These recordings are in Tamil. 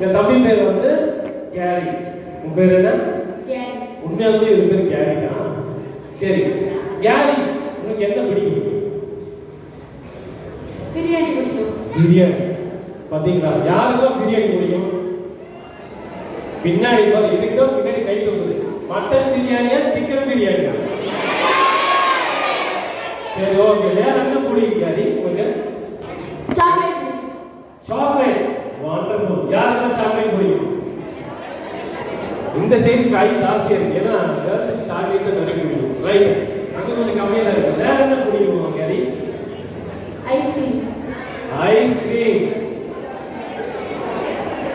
இந்த தம்பி பேர் வந்து கேரி. உன் பேர் என்ன? உண்மையாலுமே இது பேர் கேரி தான். சரி. கேரி உனக்கு என்ன பிடிக்கும்? பிரியாணி பிடிக்கும். பிரியாணி. பாத்தீங்களா? யாருக்கும் பிரியாணி பிடிக்கும்? பின்னாடி இதுக்கு தான் பின்னாடி கை தூக்குது. மட்டன் பிரியாணியா சிக்கன் பிரியாணியா? சரி ஓகே. வேற என்ன பிடிக்கும் கேரி? உங்களுக்கு சாக்லேட் பிடிக்கும் சாக்லேட் வண்டர்ஃபுல் யாருக்கெல்லாம் சாக்லேட் பிடிக்கும் இந்த சைடு காய் ஜாஸ்தியா இருக்கு. ஏன்னா கேர்ள்ஸுக்கு சாக்லேட் நிறைய பிடிக்கும் ரைட் அங்க கொஞ்சம் கம்மியா தான் இருக்கு. வேற என்ன பிடிக்கும் கேரி ஐஸ்கிரீம் ஐஸ்கிரீம்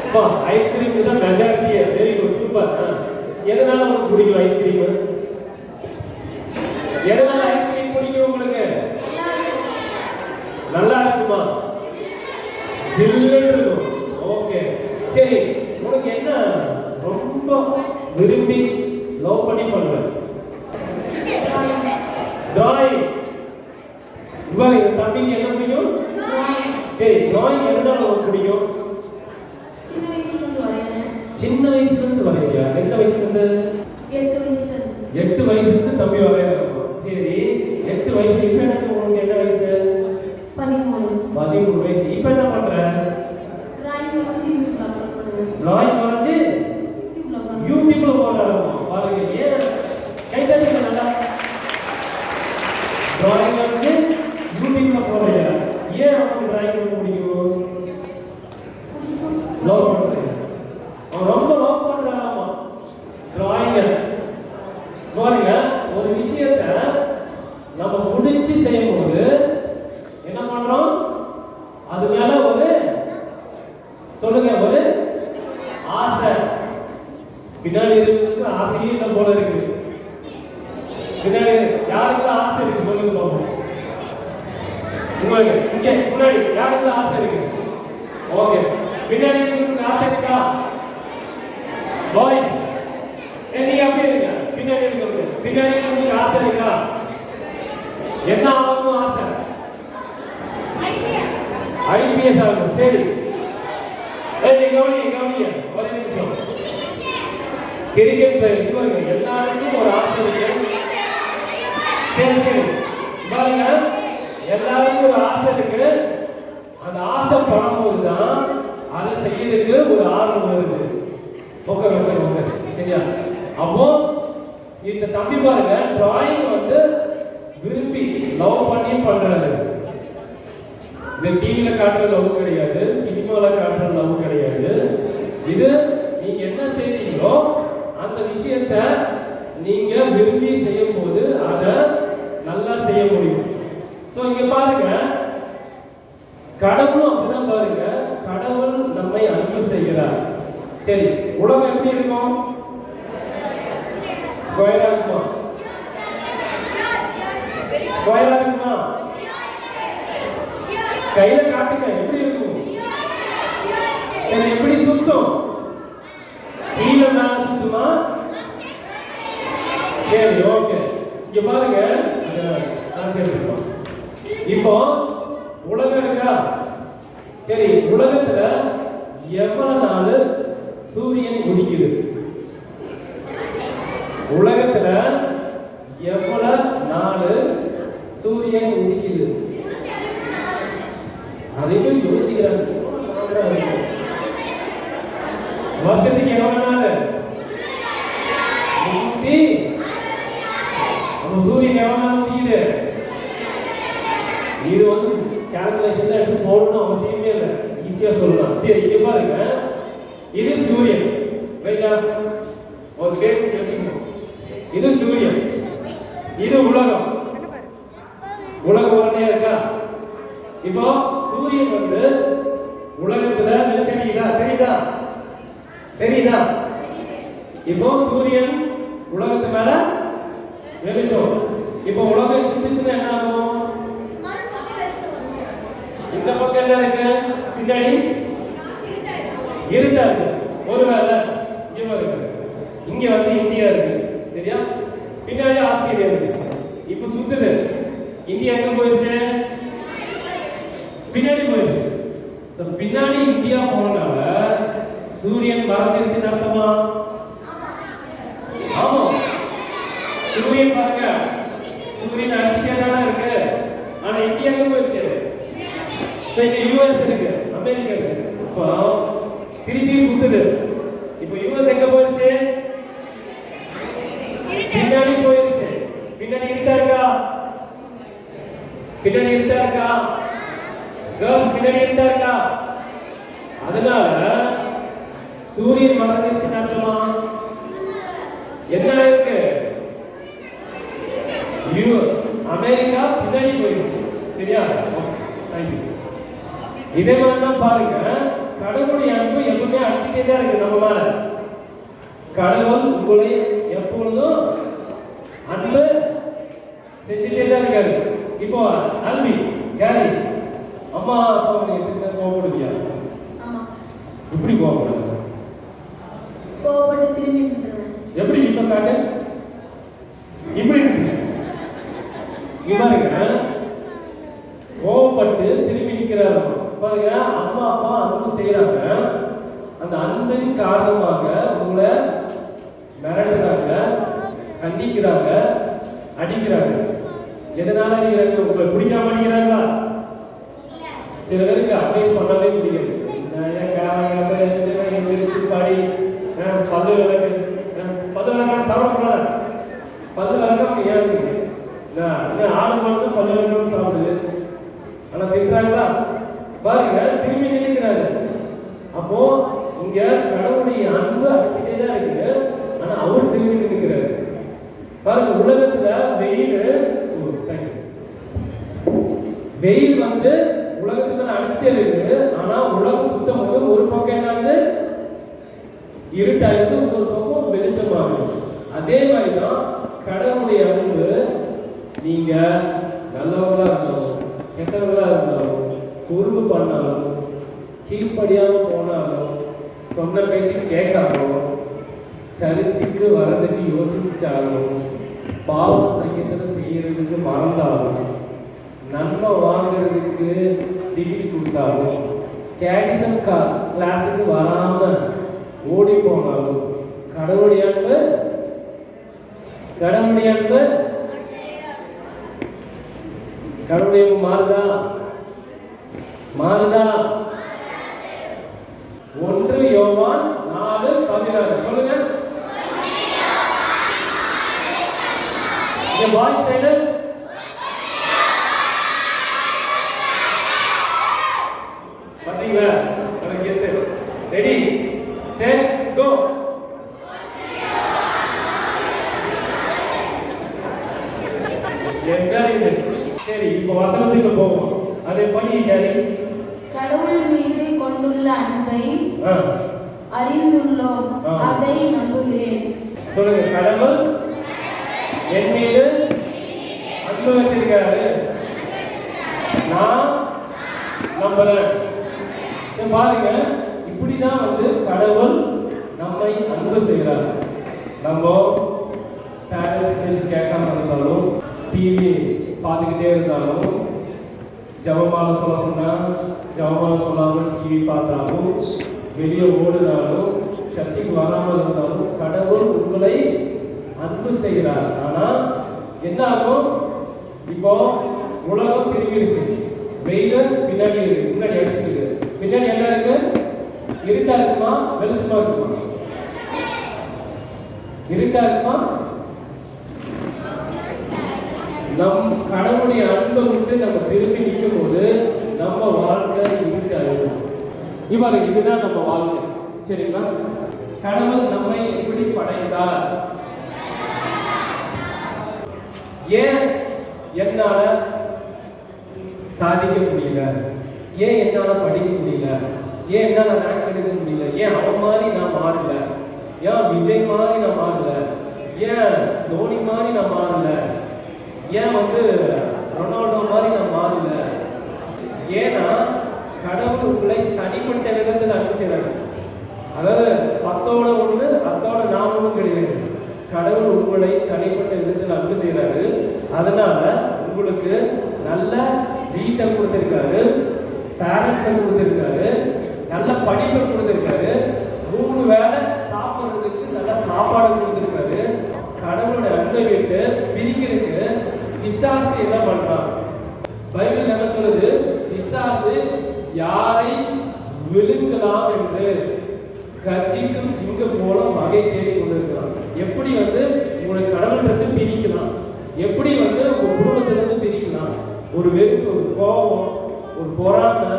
அப்பா ஐஸ்கிரீம் தான் மெஜாரிட்டியே வெரி குட் சூப்பர் எதனால உங்களுக்கு பிடிக்கும் ஐஸ்கிரீம் எதனால ஐஸ்கிரீம் பிடிக்கும் உங்களுக்கு? நல்லா இருக்குமா? ஜில்லுன்னு இருக்கும். ஓகே சரி உனக்கு என்ன ரொம்ப விரும்பி லவ் பண்ணி பண்ணுவ டிராயிங் இவங்க இந்த தம்பிக்கு என்ன பிடிக்கும் சரி டிராயிங் எதனால உனக்கு பிடிக்கும் சின்ன வயசுல இருந்து வரையறேன் சின்ன வயசுல இருந்து வரையா எந்த வயசுல இருந்து எட்டு வயசுல இருந்து எட்டு வயசுல இருந்து தம்பி வரையறான் சரி எட்டு வயசு இப்ப எனக்கு உனக்கு என்ன வயசு பதிமூணு பதிமூணு வயசு இப்ப என்ன பண்ற டிராயிங் வந்து யூடியூப்ல அப்லோட் பண்ணுவேன் டிராயிங் வரைஞ்சு யூடியூப்ல அப்லோட் யூடியூப்ல போடுறாங்க பாருங்க ஏன் கை தட்டுங்க நல்லா டிராயிங் வந்து யூடியூப்ல போடுறீங்க ஏன் அவனுக்கு டிராயிங் ரொம்ப பிடிக்கும் லவ் பண்றீங்க அவன் ரொம்ப லவ் பண்றான் டிராயிங்க பாருங்க ஒரு விஷயத்த நம்ம முடிச்சு செய்யும்போது என்ன பண்றோம் அது மேல ஒரு சொல்லுங்க ஒரு ஆசை பின்னாடி இருக்கிறதுக்கு ஆசையே இல்லை போல இருக்கு பின்னாடி யாருக்கெல்லாம் ஆசை இருக்கு சொல்லுங்க பாப்போம். உங்களுக்கு இங்க முன்னாடி யாருக்கெல்லாம் ஆசை இருக்கு? ஓகே. பின்னாடி இருக்கிறதுக்கு ஆசை இருக்கா? பாய்ஸ் நீங்க அப்படியே இருங்க பின்னாடி இருக்கிறது பின்னாடி இருக்கிறதுக்கு ஆசை இருக்கா? என்ன ஆகணும் ஆசை. ஐபிஎஸ். ஆகணும் சரி. கவனிங்க நிமிஷம் கிரிக்கெட் பிளேயர் பாருங்க எல்லாருக்கும் ஒரு ஆசை இருக்கு. சரி சரி. பாருங்க. எல்லாருக்கும் ஒரு ஆசை இருக்கு. அந்த ஆசை படும்போது தான் அதை செய்யறதுக்கு ஒரு ஆர்வம் வருது. ஓகே ஓகே ஓகே சரியா? அப்போ இந்த தம்பி பாருங்க டிராயிங் வந்து விரும்பி லவ் பண்ணி பண்றாரு. இந்த டிவில காட்டுற லவ் கிடையாது சினிமாவில் காட்டுற லவ் கிடையாது. இது நீங்க என்ன செய்றீங்களோ அந்த விஷயத்த நீங்க விரும்பி செய்யும் போது அதை நல்லா செய்ய முடியும். ஸோ இங்க பாருங்க. கடவுளும் அப்படிதான் பாருங்க. கடவுள் நம்மை அன்பு செய்கிறார். சரி உலகம் எப்படி இருக்கும்? ஸ்கொயரா இருக்கும் ஸ்கொயரா இருக்குமா கையில காட்டுங்க எப்படி இருக்கும் சரி எப்படி சுத்தும் கீழே மேல சுத்துமா சரி ஓகே இங்க பாருங்க இங்க காட்சி எடுத்துக்கலாம். இப்போ உலகம் இருக்கா சரி உலகத்துல எவ்வளவு நாள் சூரியன் உதிக்குது உலகத்துல எவ்வளவு நாள் சூரியன் உதிக்குது அதையும் யோசிக்கிறாங்க வசதிக்கு எவ்வளவு நாள் நூத்தி நம்ம சூரியன் எவ்வளவு நாள் இது வந்து கேல்குலேஷன் எடுத்து போடணும் அவசியமே இல்லை. ஈஸியா சொல்லலாம். சரி இங்க பாருங்க. இது சூரியன். ரைட்டா ஒரு பேச்சு கிடைச்சிக்கணும் இது சூரியன். இது உலகம். உலகம் உடனே இருக்கா? இப்போ சூரியன் வந்து உலகத்துல வெளிச்சடிக்குதா தெரியுதா தெரியுதா தெரியுதா? இப்போ சூரியன் உலகத்து மேல வெளிச்சம் இப்போ உலகம் சுத்திச்சுன்னா என்ன ஆகும்? இந்த பக்கம் என்ன இருக்கு? பின்னாடி இருட்டா இருக்கு. ஒருவேளை இங்க இருக்கு. இங்க வந்து இந்தியா இருக்கு. சரியா? பின்னாடி ஆஸ்திரேலியா இருக்கு. இப்போ சுத்துது. இந்தியா எங்க போயிருச்சு? பின்னாடி போயிருச்சு. பின்னாடி இந்தியா போனனால சூரியன் மறைஞ்சிருச்சுன்னு அர்த்தமா ஆமா. சூரியன் பாருங்க. சூரியன் அடிச்சுட்டே தானே இருக்கு. ஆனா இந்தியாவுக்கு போயிடுச்சு. இங்க யூஎஸ் இருக்கு. அமெரிக்கா இருக்கு. இப்போ திருப்பி சுத்துது. இப்போ யூஎஸ் எங்க போயிடுச்சு? பின்னாடி போயிடுச்சு. பின்னாடி இருட்டா இருக்கா? பின்னாடி இருட்டா இருக்கா? கேர்ள்ஸ் பின்னாடி இருட்டா இருக்கா? அதனால சூரியன் மறைஞ்சிருச்சுன்னு அர்த்தமா? என்ன இருக்கு அமெரிக்கா பின்னாடி போயிடுச்சு. சரியா? இதே மாதிரி தான் பாருங்க. கடவுளுடைய அன்பு எப்பவுமே அடிச்சுட்டே தான் இருக்கு நம்ம மேல. கடவுள் உங்களை எப்பொழுதும் அன்பு செஞ்சுட்டே தான் இருக்காரு. இப்போ அல்வி கேரி அம்மா அப்பா எதுக்கு கோவப்படுவியா? இப்படி கோவப்படுங்க கோவப்பட்டு திரும்பி நின்றுவேன் எப்படி இப்ப காட்டு? இப்படி நிற்குங்க. பாருங்க. கோவப்பட்டு திரும்பி நிக்கிறாரு. பாருங்க அம்மா அப்பா அன்பு செய்யறாங்க அந்த அன்பின் காரணமாக உங்களை மிரடுறாங்க கண்டிக்கிறாங்க அடிக்கிறாங்க. எதனால அடிக்கிறாங்க? உங்களை பிடிக்காம அடிக்கிறாங்களா? சில பேருக்கு அட்வைஸ் பண்ணாலே பிடிக்காது. பல்லு விளக்கு அஹ், சாப்பிடக்கூடாது பத்து விளக்காம அப்படி இருக்கு? இன்னும் ஆடு மாடு பல்லு சாப்பிடுது ஆனா திட்டுறாங்களா? பாருங்க திரும்பி நினைக்கிறாரு அப்போ இங்க கடவுளுடைய அன்பு அடிச்சுட்டே தான் இருக்கு ஆனா அவர் திரும்பி நினைக்கிறாரு பாருங்க உலகத்துல வெயில் வெயில் வந்து உலகத்துக்கு அடிச்சுட்டே இருக்கு ஆனா உலகம் சுத்தம் வந்து ஒரு பக்கம் என்ன ஆகுது இருட்டாயிருந்து ஒரு பக்கம் வெளிச்சமாகுது அதே மாதிரி தான் கடவுளுடைய அன்பு நீங்க நல்லவங்களா இருந்தாலும் கெட்டவங்களா இருந்தாலும் பொறுப்பு பண்ணாலும் கீழ்ப்படியாம போனாலும் சொன்ன பேச்சு கேட்காமலும் சரிச்சுக்கு வரதுக்கு யோசிச்சாலும் பாவ சங்கீதத்தை செய்யறதுக்கு மறந்தாலும் நன்மை வாங்குறதுக்கு டிகிரி கொடுத்தாலும் கேடிசம் கிளாஸுக்கு வராமல் ஓடி போனாலும் கடவுளுடைய அன்பு கடவுளுடைய அன்பு. கடவுளுடைய மாறுதா? மாறுதா? ஒன்று யோவான் நாலு பதினாறு. சொல்லுங்க. இந்த வாய்ஸ் சைடு பாத்தீங்களா எனக்கு எத்து ரெடி செட் கோ என்ன இது சரி இப்போ வசனத்துக்கு போவோம். அதை படி யாரு? கடவுள் மீது கொண்டுள்ள அன்பை அறிந்துள்ளோம். அதை நம்புகிறேன். சொல்லுங்க கடவுள் என் மீது அன்பு வச்சிருக்காரு. நான் நம்புறேன். பாருங்க இப்படிதான் வந்து கடவுள் நம்மை அன்பு செய்கிறார். நம்ம பேரண்ட்ஸ் கேட்காம இருந்தாலும் டிவி பார்த்துக்கிட்டே இருந்தாலும் ஜபமால சொல்ல சொன்னா ஜபமால சொல்லாமல் டிவி பார்த்தாலும் வெளியே ஓடுனாலும் சர்ச்சுக்கு வராமல் இருந்தாலும் கடவுள் உங்களை அன்பு செய்கிறார். ஆனா என்ன ஆகும்? இப்போ உலகம் திரும்பிடுச்சு வெயில் பின்னாடி இருக்கு. முன்னாடி அடிச்சிருக்கு பின்னாடி என்ன இருக்கு? இருட்டா இருக்குமா? வெளிச்சமா இருக்குமா? இருட்டா இருக்குமா? நம் கடவுளுடைய அன்பை விட்டு நம்ம திரும்பி நிற்கும் போது நம்ம வாழ்க்கை இருட்டாயிடும் இவர் இதுதான் நம்ம வாழ்க்கை. சரிங்களா? கடவுள் நம்மை எப்படி படைத்தார்? ஏன் என்னால சாதிக்க முடியல? ஏன் என்னால படிக்க முடியல? ஏன் என்னால ரேங்க் எடுக்க முடியல? ஏன் அவன் மாதிரி நான் மாறல? ஏன் விஜய் மாதிரி நான் மாறல? ஏன் தோனி மாதிரி நான் மாறல? ஏன் வந்து ரொனால்டோ மாதிரி நான் மாறல? ஏன்னா கடவுள் உங்களை தனிப்பட்ட விதத்தில் அன்பு செய்கிறாங்க அதாவது பத்தோட ஒன்று அத்தோட நான் கிடையாது. கடவுள் உங்களை தனிப்பட்ட விதத்தில் அன்பு செய்கிறாரு அதனால உங்களுக்கு நல்ல வீட்டை கொடுத்துருக்காரு பேரண்ட்ஸை கொடுத்துருக்காரு நல்ல படிப்பை கொடுத்துருக்காரு மூணு வேலை சாப்பிட்றதுக்கு நல்ல சாப்பாடு கொடுத்துருக்காரு. கடவுளோட அன்பை விட்டு பிரிக்கிறதுக்கு பிசாசு என்ன பண்றான் பைபிள் என்ன சொல்லுது? பிசாசு யாரை விழுங்கலாம் என்று கர்ஜிக்கும் சிங்கம் போல வகை தேடி கொண்டிருக்கிறான். எப்படி வந்து உங்களை கடவுள்கிட்ட பிரிக்கலாம்? எப்படி வந்து உங்க குடும்பத்திலிருந்து பிரிக்கலாம்? ஒரு வெறுப்பு ஒரு கோபம் ஒரு பொறாமை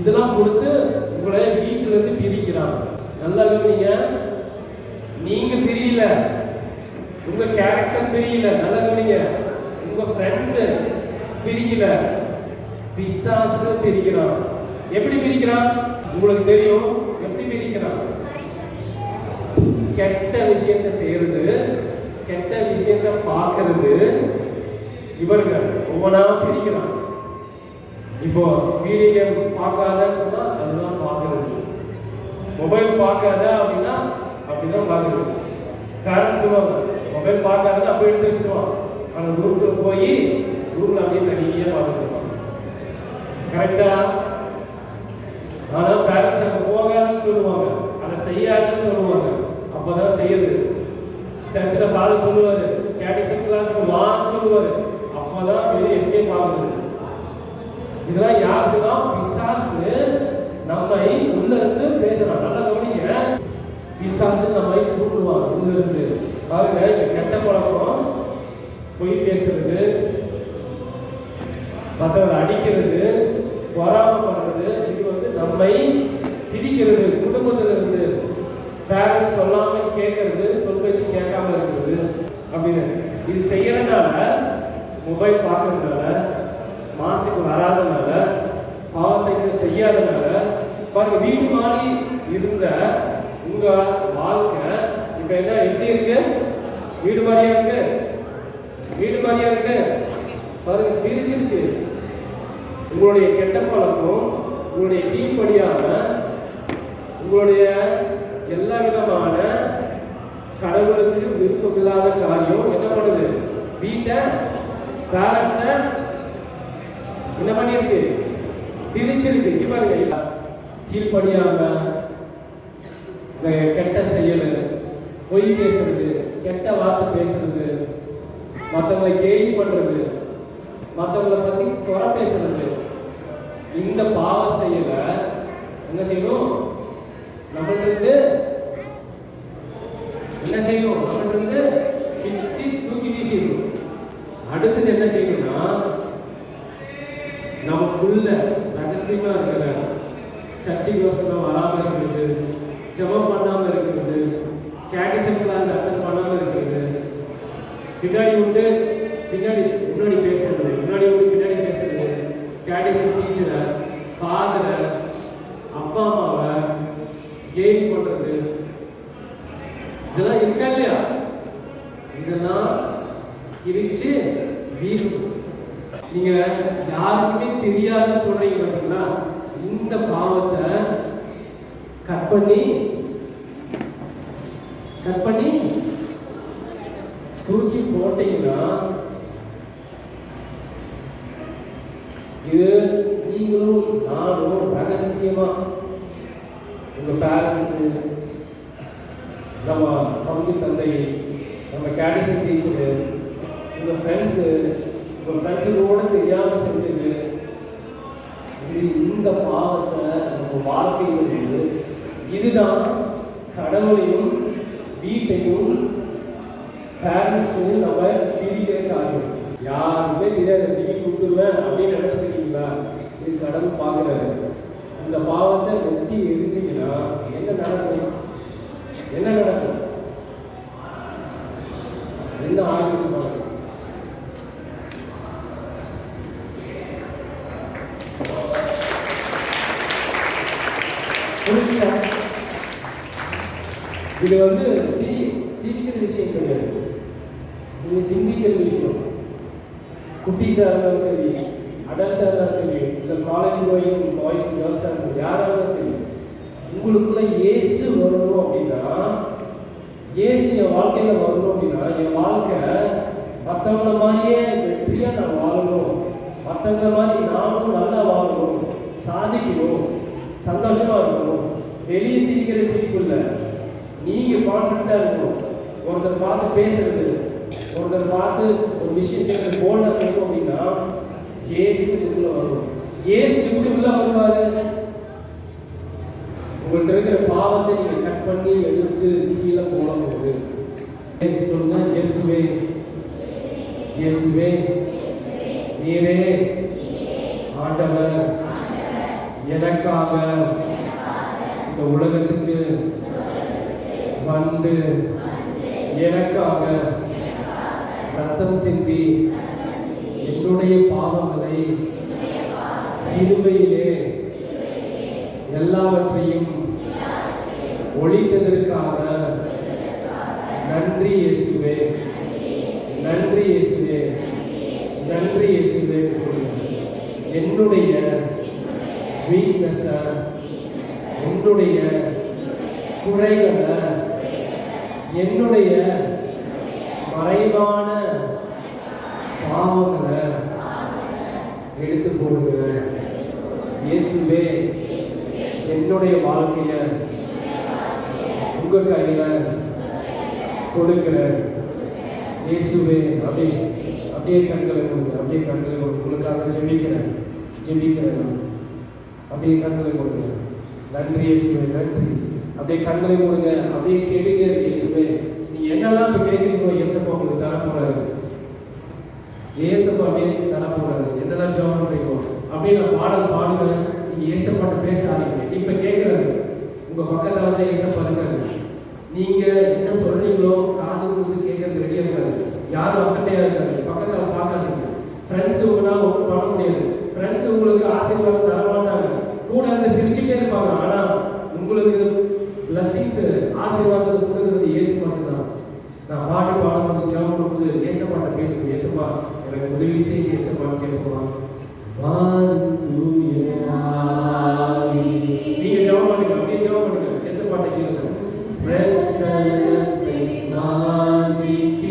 இதெல்லாம் கொடுத்து உங்களை வீட்டிலிருந்து பிரிக்கிறான். நல்லா கவனிங்க நீங்க பிரியல. உங்க கேரக்டர் பிரியல நல்லா கவனிங்க. உங்க ஃப்ரெண்ட்ஸ் பிரிக்கல. பிசாசு பிரிக்கிறான். எப்படி பிரிக்கிறான்? உங்களுக்கு தெரியும். எப்படி பிரிக்கிறான்? கெட்ட விஷயத்தை செய்யறது கெட்ட விஷயத்தை பார்க்கறது. இவர்கள் ஒவ்வொன்றா பிரிக்கிறான். இப்போ வீடியோ பார்க்காதன்னு சொன்னா அதுதான் பார்க்கறது. மொபைல் பார்க்காத அப்படின்னா அப்படிதான் பார்க்கறது. பேரண்ட்ஸ் சொல்லுவாங்க மொபைல் பார்க்காத அப்போ எடுத்து வச்சிருவான். அந்த குரூப்ல போய் குரூப்ல அப்படியே தனியாக பார்த்துருவான் கரெக்டாக கரெக்டா ஆனா பேரண்ட்ஸ் அங்கே போகாதுன்னு சொல்லுவாங்க. அதை செய்யாதுன்னு சொல்லுவாங்க. அப்போதான் செய்யுது. சர்ச்சில் ஃபாதர் சொல்லுவார். கேட்டிசம் கிளாஸ்க்கு வான்னு சொல்லுவார். அப்போதான் வெளியே எஸ்கேப் ஆகுது. இதெல்லாம் யார் சொன்னா பிசாசு நம்மை உள்ள இருந்து பேசுறான். நல்லா கவனிங்க. பிசாசு நம்மை தூண்டுவான் உள்ள இருந்து பாருங்க இந்த கெட்ட பழக்கம் பொய் பேசுறது மற்றவரை அடிக்கிறது பண்ணுறது இது வந்து நம்மை திரிக்கிறது குடும்பத்தில் இருந்து பேரண்ட்ஸ் சொல்லாம கேட்கறது சொல் பேச்சு கேட்காம இருக்கிறது அப்படின்னு. இது செய்யறதுனால மொபைல் பார்க்கறதுனால மாசுக்கு வராதனால பாவசைக்கு செய்யாதனால பாருங்க வீடு மாதிரி இருந்த உங்க வாழ்க்கை இப்ப என்ன எப்படி இருக்கு? வீடு மாதிரியா இருக்கு? வீடு மாதிரியா இருக்கு? பாருங்க பிரிச்சிருச்சு. உங்களுடைய கெட்ட பழக்கம் உங்களுடைய கீழ்ப்படியாம உங்களுடைய எல்லா விதமான கடவுளுக்கு விருப்பமில்லாத காரியம் என்ன பண்ணுது? வீட்டை பேரண்ட்ஸை என்ன பண்ணிருச்சு? பிரிச்சிருக்கு. பாருங்க கீழ்ப்படியாம கெட்ட செயல் பொய் பேசுறது கெட்ட வார்த்தை பேசுறது மற்றவங்களை கேலி பண்றது மற்றவங்களை பத்தி குறை பேசுறது இந்த பாவ செயல என்ன செய்யணும்? நம்மள்ட்ட இருந்து என்ன செய்யணும்? நம்மள்ட்ட இருந்து பிச்சு தூக்கி வீசிடணும். அடுத்தது என்ன செய்யணும்னா நமக்குள்ள ரகசியமா இருக்கிற சர்ச்சைக்கு வசனம் வராம இருக்கிறது ஜெபம் பண்ணாம இருக்கிறது கேட்டிசம் கிளாஸ் அட்டன் பண்ணாம இருக்கிறது பின்னாடி விட்டு பின்னாடி முன்னாடி பேசுறது முன்னாடி விட்டு பின்னாடி பேசுறது கேட்டிசம் டீச்சரை ஃபாதரை அப்பா அம்மாவை கேலி பண்றது இதெல்லாம் இருக்கா இல்லையா இதெல்லாம் கிழிச்சு வீசணும் நீங்க யாருக்குமே தெரியாதுன்னு சொல்றீங்க பார்த்தீங்களா இந்த பாவத்தை கட் பண்ணி கட் பண்ணி தூக்கி போட்டீங்கன்னா இது நீங்களும் நானும் ரகசியமா உங்க பேரண்ட்ஸ் நம்ம பங்கு தந்தை நம்ம கேடிசன் டீச்சரு உங்க ஃப்ரெண்ட்ஸு உங்கள் ஃப்ரெண்ட்ஸுகளோடு தெரியாமல் செஞ்சது இது இந்த பாவத்தை நம்ம வாழ்க்கையில் இதுதான் கடவுளையும் வீட்டையும் பேரண்ட்ஸையும் நம்ம பிரிக்கிற காரியம் யாருமே தெரியாது டிவி கொடுத்துருவேன் அப்படின்னு நினச்சிருக்கீங்களா இது கடவுள் பார்க்குறாரு. இந்த பாவத்தை வெட்டி எரிஞ்சிங்கன்னா என்ன நடக்கும்? என்ன நடக்கும்? என்ன ஆகிடும் நடக்கும் புரிஞ்சா இது வந்து சி சிரிக்கிற விஷயம் கிடையாது. இது சிந்திக்கிற விஷயம். குட்டீஸாக இருந்தாலும் சரி அடல்ட்டாக இருந்தாலும் சரி இல்லை காலேஜ் போயும் பாய்ஸ் கேர்ள்ஸாக இருந்தாலும் யாராக இருந்தாலும் சரி உங்களுக்குள்ள ஏசு வரணும் அப்படின்னா ஏசு என் வாழ்க்கையில் வரணும் அப்படின்னா என் வாழ்க்கை மற்றவங்கள மாதிரியே வெற்றியாக நான் வாழணும். மற்றவங்கள மாதிரி நானும் நல்லா வாழணும். சாதிக்கணும். சந்தோஷமாக இருக்கணும். வெளியே சிரிக்கிற சிரிப்பு இல்லை. நீங்க கான்ஃபிடண்டா இருக்கணும் ஒருத்தர் பார்த்து பேசுறது ஒருத்தர் பார்த்து ஒரு விஷயம் செய்யறது போல்டா செய்யணும் அப்படின்னா ஏசு இதுக்குள்ள வரும் ஏசு எப்படி உள்ள வருவாரு. உங்கள்கிட்ட இருக்கிற பாவத்தை நீங்க கட் பண்ணி எடுத்து கீழே போடும்போது சொல்லுங்க இயேசுவே இயேசுவே நீரே ஆண்டவர் எனக்காக இந்த உலகத்துக்கு வந்து எனக்காக ரத்தம் சிந்தி என்னுடைய பாவங்களை சிலுவையிலே எல்லாவற்றையும் ஒழித்ததற்காக நன்றி இயேசுவே. நன்றி இயேசுவே. நன்றி இயேசுவே என்னுடைய வீக்னஸ என்னுடைய குறைகளை என்னுடைய மறைவான பாவங்களை எடுத்து போடுங்க இயேசுவே என்னுடைய வாழ்க்கைய உங்க கையில கொடுக்கிற இயேசுவே அப்படியே அப்படியே கண்களை கொடுங்க அப்படியே கண்களை கொடுங்க உங்களுக்காக ஜெபிக்கிறேன் ஜெபிக்கிறேன். அப்படியே கண்களை கொடுங்க நன்றி இயேசுவே நன்றி. அப்படியே கண்களை மூடுங்க அப்படியே கேட்டுட்டே இருக்கு இயேசுவே. நீ என்னெல்லாம் இப்போ கேட்குறீங்களோ இயேசப்பா உங்களுக்கு தர போறாரு. ஏசப்பா அப்படியே தர போறாரு. என்னெல்லாம் ஜெபம் பண்றீங்களோ அப்படியே நான் பாடல் பாடுவேன். நீங்க இயேசப்பாட்டு பேச ஆரம்பிங்க. இப்ப கேட்குறாரு உங்க பக்கத்துல தான் இயேசப்பா இருக்காரு. நீங்க என்ன சொல்றீங்களோ காது கொடுத்து கேட்கறது ரெடியா இருக்காரு. யாரும் வசதியா இருக்காரு பக்கத்துல பார்க்காதீங்க. ஃப்ரெண்ட்ஸ் உங்களால் ஒன்றும் பண்ண முடியாது. ஃப்ரெண்ட்ஸ் உங்களுக்கு ஆசீர்வாதம் தர மாட்டாங்க கூட இருந்து சிரிச்சுட்டே இருப்பாங்க ஆனா உங்களுக்கு பிளஸிங்ஸ் ஆசீர்வாதத்தை கொடுக்கறது இயேசு மட்டும்தான் நான் பாட்டு பாடும்போது ஜெபம் பண்ணும்போது ஏசப்பாட்ட பேசுறது இயேசப்பா எனக்கு உதவி செய்ய இயேசப்பா கேட்போம். நீங்க ஜெபம் பண்ணுங்க அப்படியே ஜெபம் பண்ணுங்க. ஏசப்பாட்ட கேளுங்க. பிரசன்னத்தை வாஞ்சிக்கிறோம்.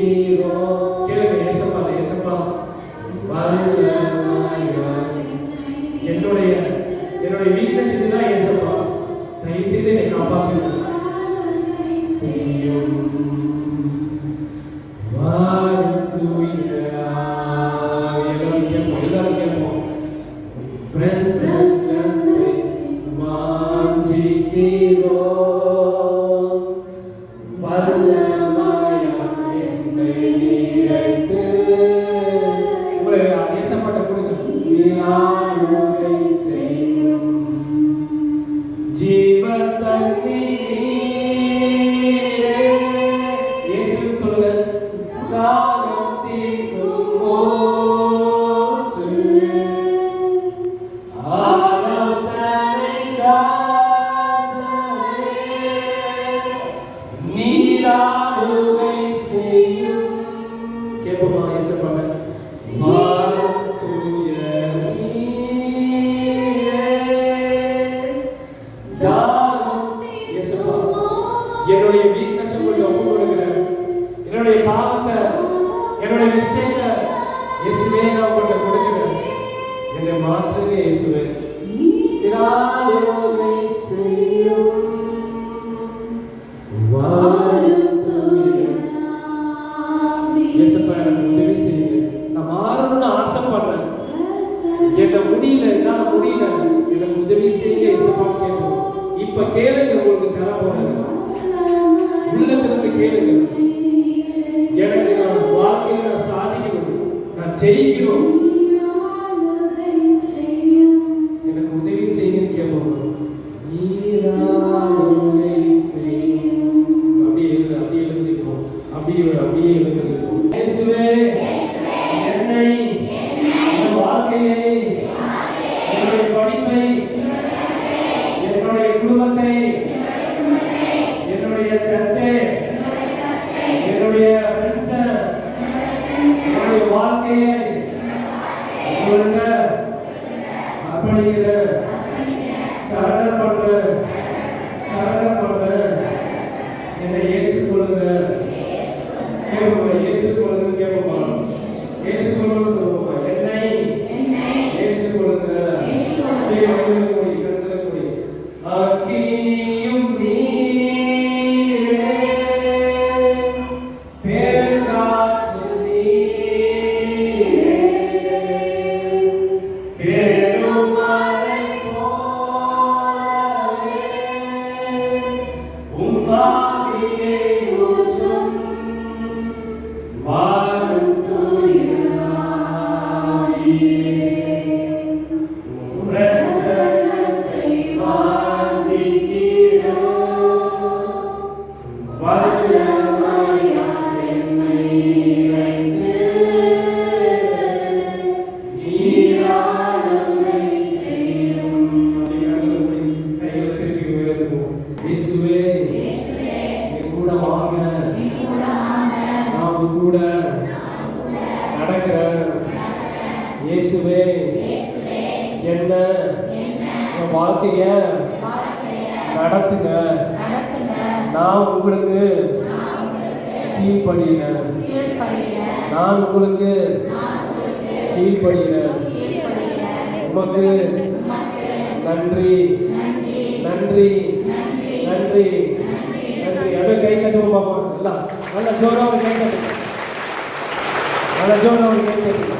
கேளுங்க ஏசப்பா ஏசப்பா என்னுடைய என்னுடைய வீக்னஸ் இதுதான் ஏசப்பா தயவு செய்து என்னை காப்பாற்றுங்க. செய்யும் சொல்லுங்க. தாகம் இயேசுவே, என் கூட வாங்க. நான் உங்க கூட நடக்கிறேன் இயேசுவே என்ன என் வாழ்க்கைய நடத்துங்க. நான் உங்களுக்கு கீழ்ப்படிகிறேன். நான் உங்களுக்கு உமக்கு உமக்கு நன்றி. நன்றி. நன்றி. நன்றி. நன்றி கை கட்டுவோம் பாப்போம் எல்லாம் நல்ல ஜோரா கை கட்டுவோம் நல்ல ஜோரா கை கட்டுவோம்